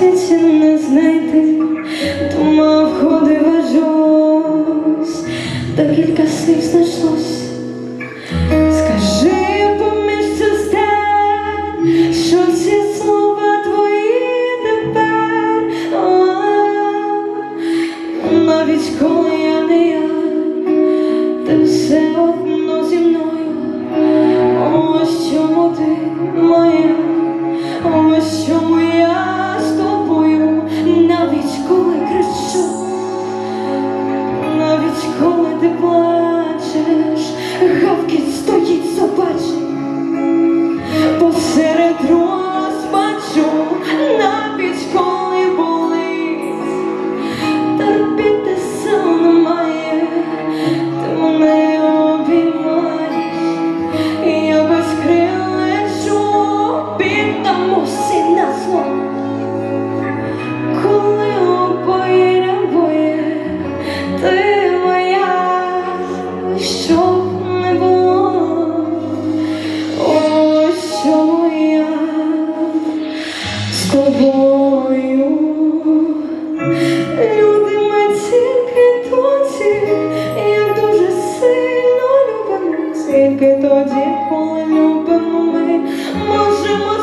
світі не знайти, Думав, ходив ажось, та кілька слів знайшлось. Скажи поміж сестер, що ці слова твої тепер, навіть коли я щоб я з тобою. Люди ми тільки тоді, як дуже сильно любимо, тільки тоді, коли ми, можемо.